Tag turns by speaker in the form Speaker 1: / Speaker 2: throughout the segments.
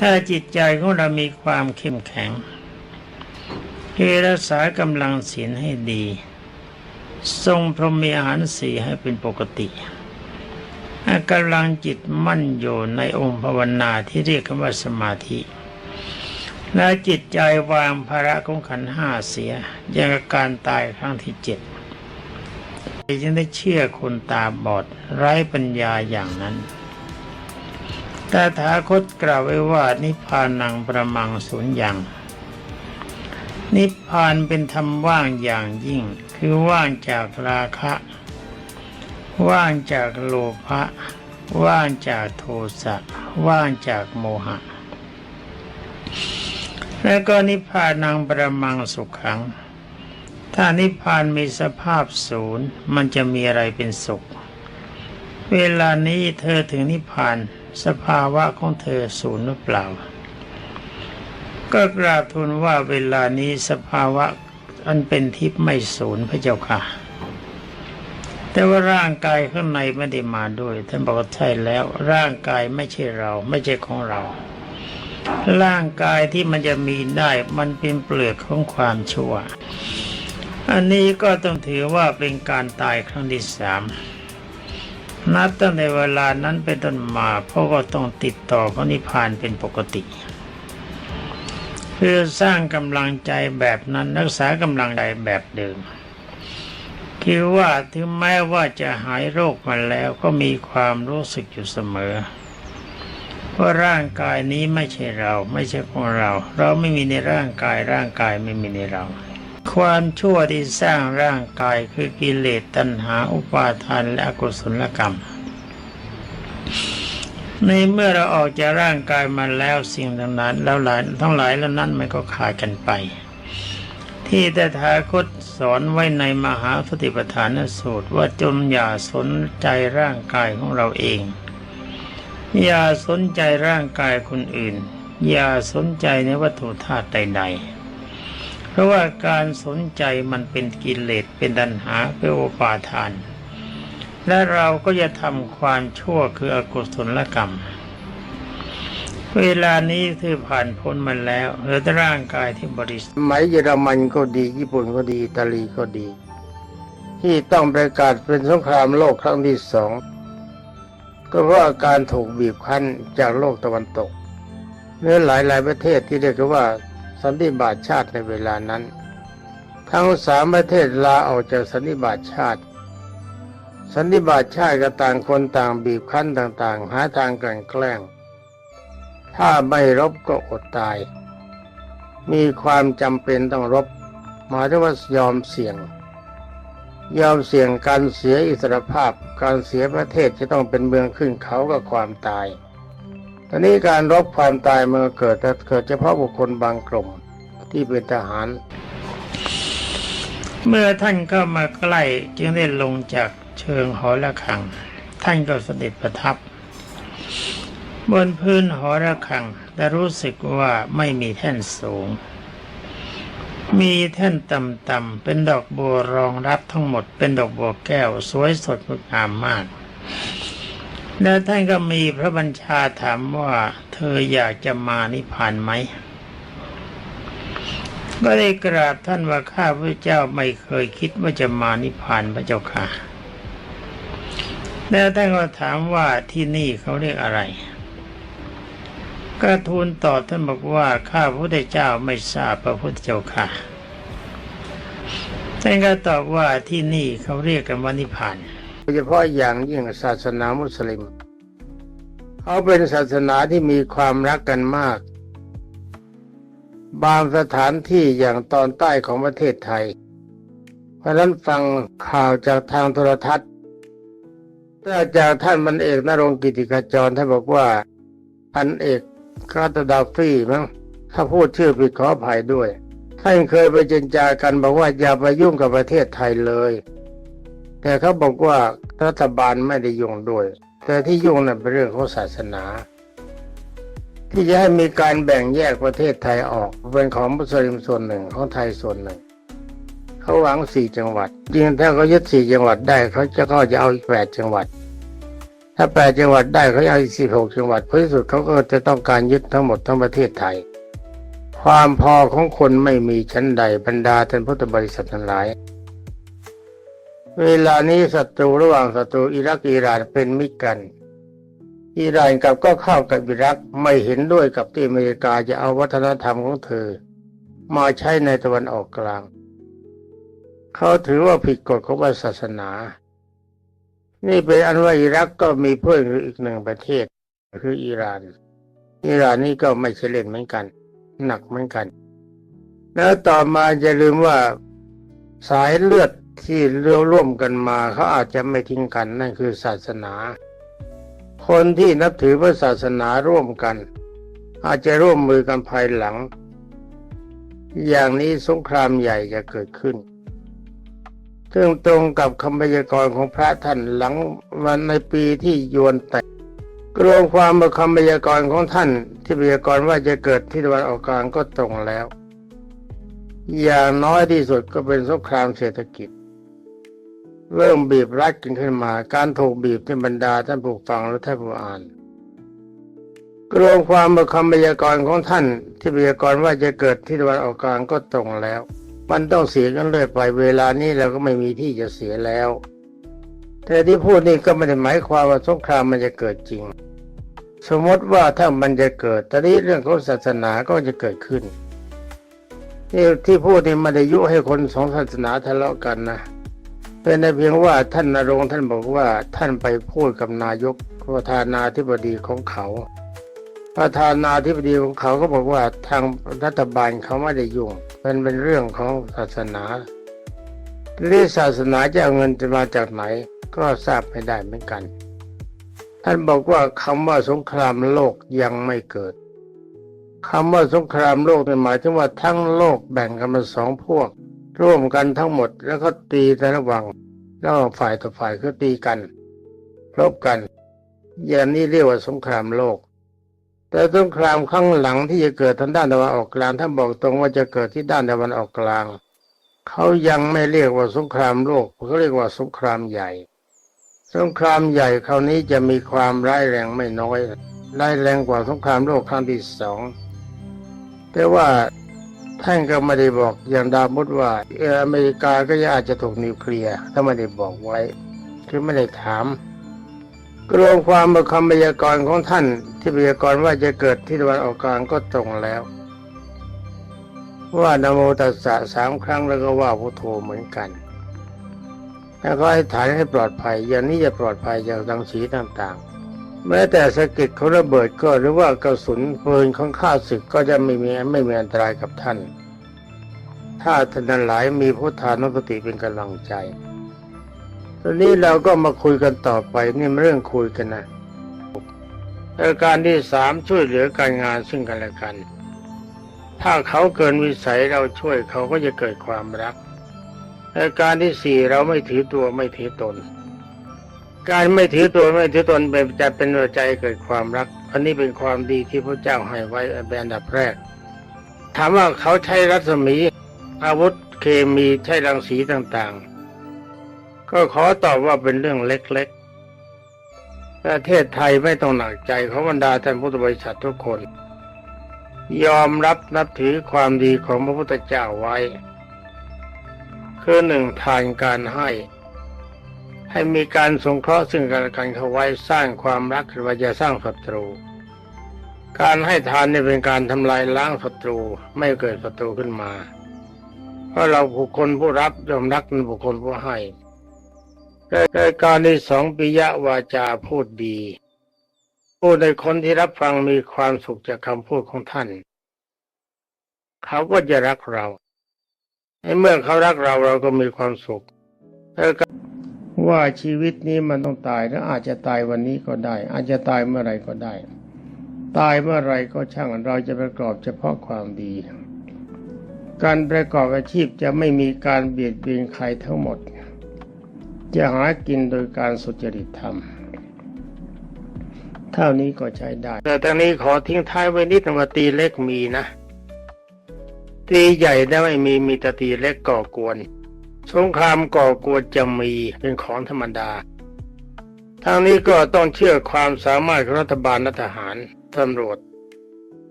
Speaker 1: ถ้าจิตใจของเรามีความเข้มแข็งคือรักษากำลังศีลให้ดี ทรงพรหมีอาหารสีให้เป็นปกติกำลังจิตมั่นอยู่ในองค์ภาวนาที่เรียกกันว่าสมาธิ และจิตใจวางภาระของขันห้าเสียย่างกับการตายครั้งที่เจ็ดจึงได้เชื่อคนตาบอดไร้ปัญญาอย่างนั้น ต่ถาคตกล่าวไว้ว่านิพพานังประมังสุญญ์นิพพานเป็นธรรมว่างอย่างยิ่ง คือว่างจากราคะ ว่างจากโลภะว่างจากโทสะว่างจากโมหะ แล้วก็นิพพานังประมังสุขขัง ถ้านิพพานมีสภาพศูนย์มันจะมีอะไรเป็นสุข เวลานี้เธอถึงนิพพาน สภาวะของเธอศูนย์หรือเปล่า ก็กราบทูลว่าเวลานี้สภาวะอันเป็นทิพย์ไม่ศูนย์พระเจ้าค่ะ แต่ว่าร่างกายข้างในไม่ได้มาด้วยท่านบอกว่าใช่แล้ว ร่างกายไม่ใช่เรา ไม่ใช่ของเรา ร่างกายที่มันจะมีได้มันเป็นเปลือกของความชั่ว อันนี้ก็ต้องถือว่าเป็นการตายครั้งที่สาม นับตั้งแต่เวลานั้นเป็นต้นมาเพราะก็ต้องติดต่อพระนิพพานเป็นปกติ เพื่อสร้างกำลังใจแบบนั้นรักษากำลังใจแบบเดิมคือว่าถึงแม้ว่าจะหายโรคมาแล้วก็มีความรู้สึกอยู่เสมอว่าร่างกายนี้ไม่ใช่เรา ไม่ใช่ของเรา เราไม่มีในร่างกายร่างกายไม่มีในเรา ความชั่วที่สร้างร่างกายคือกิเลสตัณหาอุปาทานและอกุศลกรรม ในเมื่อเราออกจากร่างกายมาแล้วสิ่งทั้งนั้นแล้วหลายทั้งหลายแล้วนั้นมันก็ขาดกันไป ที่ตถาคตสอนไว้ในมหาสติปัฏฐานสูตรว่าจงอย่าสนใจร่างกายของเราเอง อย่าสนใจร่างกายคนอื่น อย่าสนใจในวัตถุธาตุใดๆ เพราะว่าการสนใจมันเป็นกิเลสเป็นตัณหาเป็นโอปาทาน และเราก็จะทำความชั่วคืออกุศลกรรม เวลานี้คือผ่านพ้นมาแล้วเหลือแต่ร่างกายที่บริสุทธิ์
Speaker 2: สมัยเยอรมันก็ดี ญี่ปุ่นก็ดีอิตาลีก็ดี ที่ต้องประกาศเป็นสงครามโลกครั้งที่สองก็เพราะอาการถูกบีบคั้นจากโลกตะวันตกเนื้อหลายหลายประเทศที่เรียกว่า สันนิบาตชาติในเวลานั้น ทั้งสามประเทศลาออกจากสันนิบาตชาติ สันนิบาตชาติก็ต่างคนต่างบีบคั้นต่างๆ หาทางกันแกล้ง ถ้าไม่รบก็อดตาย มีความจำเป็นต้องรบหมายถึงว่ายอมเสี่ยง ยอมเสี่ยงการเสียอิสรภาพ การเสียประเทศจะต้องเป็นเมืองขึ้นเขากับความตาย ตอนนี้การรบความตายมันเกิดแต่เกิดเฉพาะบุคคลบางกลุ่มที่เป็นทหาร
Speaker 1: เมื่อท่านเข้ามาใกล้จึงได้ลงจากเชิงหอระฆัง ท่านก็เสด็จประทับ บนพื้นหอระฆังแต่รู้สึกว่าไม่มีแท่นสูง มีแท่นต่ำๆเป็นดอกบัวรองรับทั้งหมดเป็นดอกบัวแก้วสวยสดงดงามมาก แล้วท่านก็มีพระบัญชาถามว่า เธออยากจะมานิพพานไหม ก็ได้กราบท่านว่าข้าพระเจ้าไม่เคยคิดว่าจะมานิพพานพระเจ้าค่ะ แล้วท่านก็ถามว่าที่นี่เขาเรียกอะไรก็ทูลตอบท่านบอกว่าข้าพระพุทธเจ้าไม่ทราบพระพุทธเจ้าค่ะท่านก็ตอบว่าที่นี่เขาเรียกกันว่านิพพาน
Speaker 2: ยเฉพาะอย่างยิ่งศาสนามุสลิม เขาเป็นศาสนาที่มีความรักกันมาก บางสถานที่อย่างตอนใต้ของประเทศไทย เพราะฉะนั้นฟังข่าวจากทางโทรทัศน์ถ้าจากท่านมันเอกนรงกิติขจรท่านบอกว่าพันเอกกาตดาฟี่มั้งถ้าพูดชื่อผิดขออภัยด้วย ท่านเคยไปเจรจากันบอกว่าอย่าไปยุ่งกับประเทศไทยเลย แต่เขาบอกว่ารัฐบาลไม่ได้ยุ่งด้วย แต่ที่ยุ่งนั้นเป็นเรื่องของศาสนา ที่จะให้มีการแบ่งแยกประเทศไทยออกเป็นของมุสลิมส่วนหนึ่งของไทยส่วนหนึ่งเขาหวังสี่จังหวัดจริงถ้าเขายึดสี่จังหวัดได้เขาจะก็จะเอาอีกแปดจังหวัด
Speaker 1: ถ้าแปดจังหวัดได้เขาเอาอีกสิบหกจังหวัดเพราะที่สุดเขาก็จะต้องการยึดทั้งหมดทั้งประเทศไทย ความพอของคนไม่มีชั้นใดบรรดาท่านพุทธบริษัททั้งหลาย เวลานี้ศัตรูระหว่างศัตรูอิรักอิหร่านเป็นมิตรกัน อิหร่านกับก็เข้ากับอิรักไม่เห็นด้วยกับที่อเมริกาจะเอาวัฒนธรรมของเธอ มาใช้ในตะวันออกกลาง เขาถือว่าผิดกฎของศาสนา นี่เป็นอันว่าอิรักก็มีเพื่อนอีกหนึ่งประเทศ คืออิหร่าน อิหร่านนี่ก็ไม่ใช่เล่นเหมือนกัน หนักเหมือนกัน แล้วต่อมาจะลืมว่าสายเลือดที่เร่วร่วมกันมาเขาอาจจะไม่ทิ้งกันนั่นคือศาสนา คนที่นับถือพระศาสนาร่วมกัน อาจจะร่วมมือกันภายหลัง อย่างนี้สงครามใหญ่จะเกิดขึ้นซึ่งตรงกับคำพยากรณ์ของพระท่านหลังวันในปีที่ยวนแตกรวมความว่าคำพยากรณ์ของท่าน ที่พยากรณ์ว่าจะเกิดที่ตะวันออกกลางก็ตรงแล้ว อย่างน้อยที่สุดก็เป็นสงครามเศรษฐกิจ เริ่มบีบรัดกันขึ้นมา การถูกบีบที่บรรดาท่านผู้ฟังและท่านผู้อ่านรวมความว่าคำพยากรณ์ของท่านที่พยากรณ์ว่าจะเกิดที่ตะวันออกกลางก็ตรงแล้ว มันต้องเสียกันเลยไปเวลานี้เราก็ไม่มีที่จะเสียแล้ว แต่ที่พูดนี่ก็ไม่ได้หมายความว่าสงครามมันจะเกิดจริง สมมติว่าถ้ามันจะเกิดตอนนี้เรื่องของศาสนาก็จะเกิดขึ้นนี่ที่พูดนี่ไมาได้ยุให้คนสองศาสนาทะเลาะกันนะ เป็นแต่เพียงว่าท่านนรงท่านบอกว่าท่านไปพูดกับนายกประธานาธิบดีของเขา ประธานาธิบดีของเขาก็บอกว่าทางรัฐบาลเขาไม่ได้ยุ่งมันเป็นเรื่องของศาสนาเรื่องศาสนาจะเอาเงินจะมาจากไหน ก็ทราบไม่ได้เหมือนกัน ท่านบอกว่าคำว่าสงครามโลกยังไม่เกิดคำว่าสงครามโลกในหมายถึงว่าทั้งโลกแบ่งกันเป็นสองพวก ร่วมกันทั้งหมดแล้วก็ตีในระว่างระหว่างฝ่ายต่อฝ่ายก็ตีกันรบกัน อย่างนี้เรียกว่าสงครามโลก แต่สงครามข้างหลังที่จะเกิดทางด้านตะวันออกกลางท่านบอกตรงว่าจะเกิดที่ด้านตะวันออกกลางเขายังไม่เรียกว่าสงครามโลกเขาเรียกว่าสงครามใหญ่ สงครามใหญ่คราวนี้จะมีความร้ายแรงไม่น้อยร้ายแรงกว่าสงครามโลกครั้งที่สองแต่ว่า ท่านก็ไม่ได้บอกอย่างดามุดว่าเอออเมริกาก็อาจจะถูกนิวเคลียร์ถ้าไม่ได้บอกไว้ คือไม่ได้ถามกรวมความว่าคำพยากรณ์ของท่าน ที่พยากรณ์ว่าจะเกิดที่ตะวันออกกลางก็ตรงแล้ว ว่านะโมตัสสะสามครั้งแล้วก็ว่าพุทโธเหมือนกัน แล้วก็ให้ฐานให้ปลอดภัย อย่างนี้จะปลอดภัยจากรังสีต่างๆ แม้แต่สะเก็ดของระเบิดก็หรือว่ากระสุนปืนของข้าศึกก็จะไม่มีไม่มีอันตรายกับท่าน ถ้าท่านนั้นหลายมีพุทธานุสติเป็นกำลังใจตอนนี้เราก็มาคุยกันต่อไปนี่เรื่องคุยกันนะประการที่สามช่วยเหลือการงานซึ่งกันและกัน ถ้าเขาเกินวิสัยเราช่วยเขาก็จะเกิดความรักประการที่สี่เราไม่ถือตัวไม่ถือตน การไม่ถือตัวไม่ถือตนเป็นจะเป็นหัวใจเกิดความรัก อันนี้เป็นความดีที่พระเจ้าให้ไว้เป็นอันดับแรก ถามว่าเขาใช้รัศมี อาวุธเคมีใช้รังสีต่างๆ ก็ขอตอบว่าเป็นเรื่องเล็กๆ ประเทศไทยไม่ต้องหนักใจเของบรรดาท่านพุทธบริษัททุกคน ยอมรับนับถือความดีของพระพุทธเจ้าไว้ คือหนึ่งทานการให้ ให้มีการสงเคราะห์ซึ่งกันและกันเข้าไว้สร้างความรักหรือว่าจะสร้างศัตรู การให้ทานนี่เป็นการทำลายล้างศัตรูไม่เกิดศัตรูขึ้นมา เพราะเราบุคคลผู้รับยอมรักเป็นบุคคลผู้ให้รายการที่สองปิยวาจาพูดดี พูดในคนที่รับฟังมีความสุขจากคำพูดของท่าน เขาก็จะรักเราในเมื่อเขารักเราเราก็มีความสุขแล้ ว่าชีวิตนี้มันต้องตายและอาจจะตายวันนี้ก็ได้ อาจจะตายเมื่อไรก็ได้ ตายเมื่อไรก็ช่างเราจะประกอบเฉพาะความดี การประกอบอาชีพจะไม่มีการเบียดเบียนใครทั้งหมด จะหากินโดยการสุจริตธรรมเท่านี้ก็ใช้ได้ แต่ตอนนี้ขอทิ้งท้ายไว้นิดนึงว่าตีเล็กมีนะ ตีใหญ่ได้ไม่มีมีแต่ตีเล็กก่อกวน สงครามก่อกวนจะมีเป็นของธรรมดา ทางนี้ก็ต้องเชื่อความสามารถของรัฐบาลและทหารตำรวจ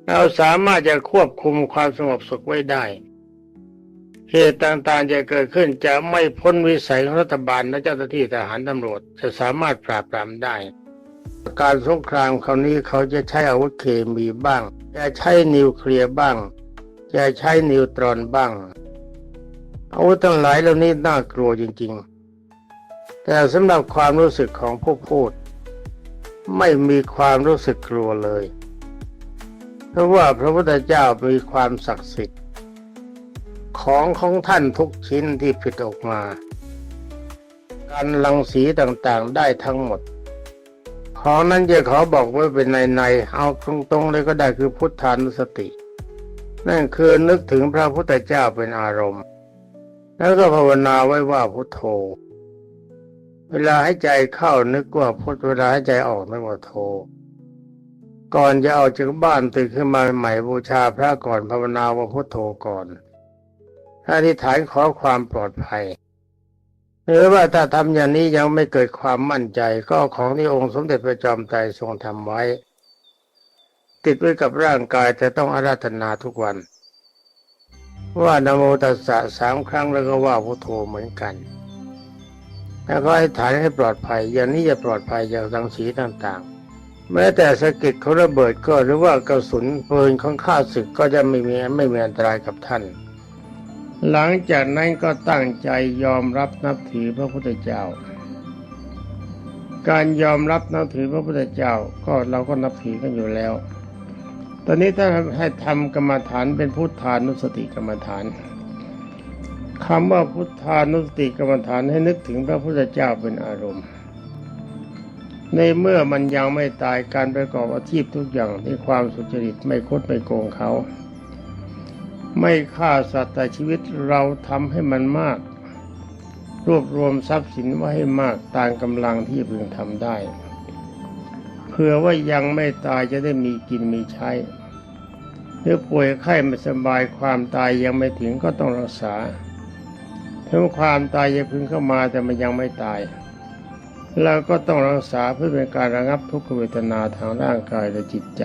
Speaker 1: เราสามารถจะควบคุมความสงบสุขไว้ได้ เหตุต่างๆจะเกิดขึ้นจะไม่พ้นวิสัยของรัฐบาลและเจ้าหน้าที่ทหารตำรวจ จะสามารถปราบปรามได้ การสงครามคราวนี้เขาจะใช้อาวุธเคมีบ้าง จะใช้นิวเคลียร์บ้าง จะใช้นิวตรอนบ้าง อาวุธทั้งหลายเหล่านี้น่ากลัวจริง ๆ แต่สำหรับความรู้สึกของผู้พูด ไม่มีความรู้สึกกลัวเลย เพราะว่าพระพุทธเจ้ามีความศักดิ์สิทธิ์ ของของท่านทุกชิ้นที่ผลิตออกมา การลังสีต่างๆได้ทั้งหมดของนั้นจะขอบอกไว้เป็นในในๆเอาตรงๆเลยก็ได้คือพุทธานุสติ นั่นคือนึกถึงพระพุทธเจ้าเป็นอารมณ์ แล้วก็ภาวนาไว้ว่าพุทโธ เวลาให้ใจเข้านึกว่าพุทเวลาให้ใจออกนึกว่าโธ ก่อนจะออกจากบ้านตื่นขึ้นมาใหม่บูชาพระก่อนภาวนาว่าพุทโธก่อนอธิษฐานขอความปลอดภัยหรือว่าถ้าทำอย่างนี้ยังไม่เกิดความมั่นใจก็ของที่องค์สมเด็จพระจอมไตรทรงทำไว้ ติดไว้กับร่างกายแต่ต้องอาราธนาทุกวัน ว่านโมตัสสะสามครั้งแล้วก็ว่าพุทโธเหมือนกัน แล้วก็ให้ฐานให้ปลอดภัย อย่างนี้จะปลอดภัยจากรังสีต่างๆ แม้แต่สะก็ดเขาระเบิดก็หรือว่ากระสุนปืนของข้าศึกก็จะไม่มีไม่มีอันตรายกับท่าน หลังจากนั้นก็ตั้งใจยอมรับนับถือพระพุทธเจ้า การยอมรับนับถือพระพุทธเจ้าก็เราก็นับถือกันอยู่แล้ว อนนี้ถ้าให้ทำกรรมฐานเป็นพุทธานุสติกรรมฐานคำว่าพุทธานุสติกรรมฐานให้นึกถึงพระพุทธเจ้าเป็นอารมณ์ ในเมื่อมันยังไม่ตายการประกอบอาชีพทุกอย่างด้วยความสุจริตไม่คดไม่โกงเขา ไม่ฆ่าสัตว์แต่ชีวิตเราทำให้มันมาก รวบรวมทรัพย์สินไว้ให้มากตามกำลังที่พึงทำได้เผื่อว่ายังไม่ตายจะได้มีกินมีใช้ หรือป่วยไข้ไม่สบายความตายยังไม่ถึงก็ต้องรักษาถึงความตายจะพึงเข้ามาแต่มันยังไม่ตายเราก็ต้องรักษาเพื่อเป็นการระงับทุกขเวทนาทางร่างกายและจิตใจ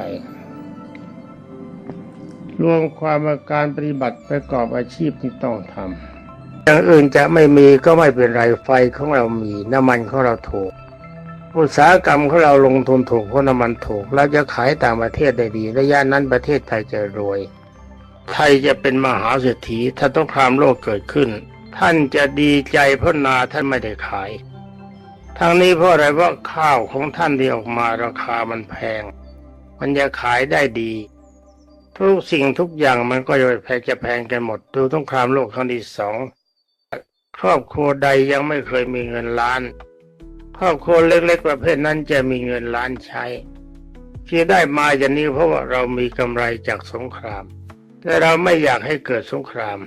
Speaker 1: รวมความาการปฏิบัติประกอบอาชีพที่ต้องทำอย่างอื่นจะไม่มีก็ไม่เป็นไรไฟของเรามีน้ำมันของเราถูก อุตสาหกรรมของเราลงทุนถูกเพราะน้ำมันถูกเราจะขายต่างประเทศได้ดีระยะนั้นประเทศไทยจะรวย ไทยจะเป็นมหาเศรษฐีถ้าต้องครามโลกเกิดขึ้น ท่านจะดีใจเพราะนาท่านไม่ได้ขายทางนี้เพราะอะไรเพราะข้าวของท่านที่ออกมาราคามันแพง มันจะขายได้ดี ทุกสิ่งทุกอย่างมันก็จะแพงจะแพงกันหมด ดูสงครามโลกครั้งที่สองครอบครัวใดยังไม่เคยมีเงินล้าน ครอบครัวเล็กๆประเภทนั้นจะมีเงินล้านใช้ ที่ได้มาอย่างนี้เพราะว่าเรามีกำไรจากสงคราม แต่เราไม่อยากให้เกิดสงคราม